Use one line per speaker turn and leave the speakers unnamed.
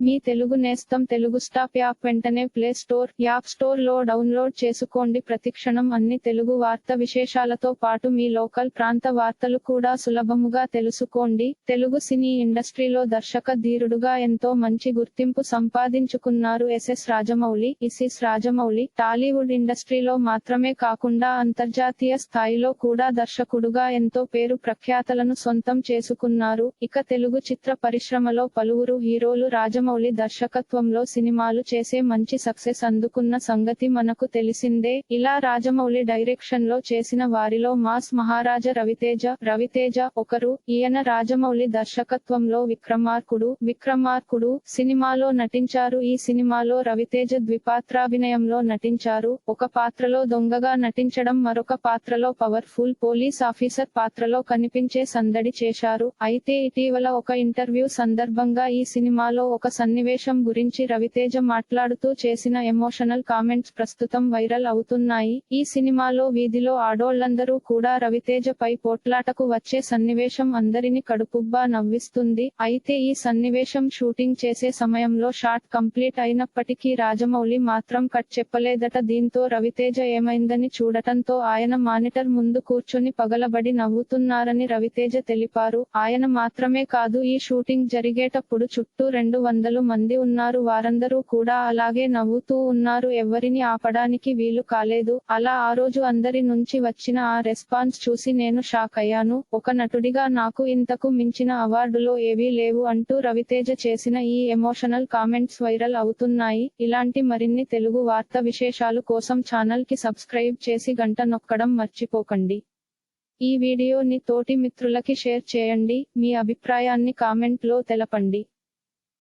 మీ తెలుగు నేస్తం Telugu stop app వెంటనే play store app స్టోర్లో డౌన్లోడ్ చేసుకోండి. ప్రతిక్షణం అన్ని తెలుగు వార్త విశేషాలతో పాటు మీ లోకల్ ప్రాంత వార్తలు కూడా సులభముగా తెలుసుకోండి. తెలుగు సినీ ఇండస్ట్రీలో దర్శక ధీరుడుగా ఎంతో మంచి గుర్తింపు సంపాదించుకున్నారు ఎస్ఎస్ రాజమౌళి. ఇసిస్ రాజమౌళి టాలీవుడ్ ఇండస్ట్రీలో మాత్రమే కాకుండా అంతర్జాతీయ స్థాయిలో కూడా దర్శకుడుగా ఎంతో పేరు ప్రఖ్యాతలను సొంతం చేసుకున్నారు. ఇక తెలుగు చిత్ర పరిశ్రమలో పలువురు హీరోలు రాజమౌళి దర్శకత్వంలో సినిమాలు చేసే మంచి సక్సెస్ అందుకున్న సంగతి మనకు తెలిసిందే. ఇలా రాజమౌళి డైరెక్షన్లో చేసిన వారిలో మాస్ మహారాజ రవితేజ రవితేజ ఒకరు. ఈయన రాజమౌళి దర్శకత్వంలో విక్రమార్కుడు విక్రమార్కుడు సినిమాలో నటించారు. ఈ సినిమాలో రవితేజ ద్విపాత్రాభినయంలో నటించారు. ఒక పాత్రలో దొంగగా నటించడం మరొక పాత్రలో పవర్ఫుల్ పోలీస్ ఆఫీసర్ పాత్రలో కనిపించే సందడి చేశారు. అయితే ఇటీవల ఒక ఇంటర్వ్యూ సందర్భంగా ఈ సినిమాలో ఒక సన్నివేశం గురించి రవితేజ మాట్లాడుతూ చేసిన ఎమోషనల్ కామెంట్స్ ప్రస్తుతం వైరల్ అవుతున్నాయి. ఈ సినిమాలో వీధిలో ఆడోళ్ళందరూ కూడా రవితేజ పై పోట్లాటకు వచ్చే సన్నివేశం అందరిని కడుపుబ్బా నవ్విస్తుంది. అయితే ఈ సన్నివేశం షూటింగ్ చేసే సమయంలో షాట్ కంప్లీట్ అయినప్పటికీ రాజమౌళి మాత్రం కట్ చెప్పలేదట. దీంతో రవితేజ ఏమైందని చూడటంతో ఆయన మానిటర్ ముందు కూర్చొని పగలబడి నవ్వుతున్నారని రవితేజ తెలిపారు. ఆయన మాత్రమే కాదు ఈ షూటింగ్ జరిగేటప్పుడు చుట్టూ రెండు వందల మంది ఉన్నారు వారందరూ కూడా అలాగే నవ్వుతూ ఉన్నారు. ఎవరిని ఆపడానికి వీలు కాలేదు. అలా ఆ రోజు అందరి నుంచి వచ్చిన ఆ రెస్పాన్స్ చూసి నేను షాక్ అయ్యాను. ఒక నటుడిగా నాకు ఇంతకు మించిన అవార్డులో ఏవీ లేవు అంటూ రవితేజ చేసిన ఈ ఎమోషనల్ కామెంట్స్ వైరల్ అవుతున్నాయి. ఇలాంటి మరిన్ని తెలుగు వార్త విశేషాలు కోసం ఛానల్కి సబ్స్క్రైబ్ చేసి గంట నొక్కడం మర్చిపోకండి. ఈ వీడియోని తోటి మిత్రులకి షేర్ చేయండి. మీ అభిప్రాయాన్ని కామెంట్లో తెలపండి.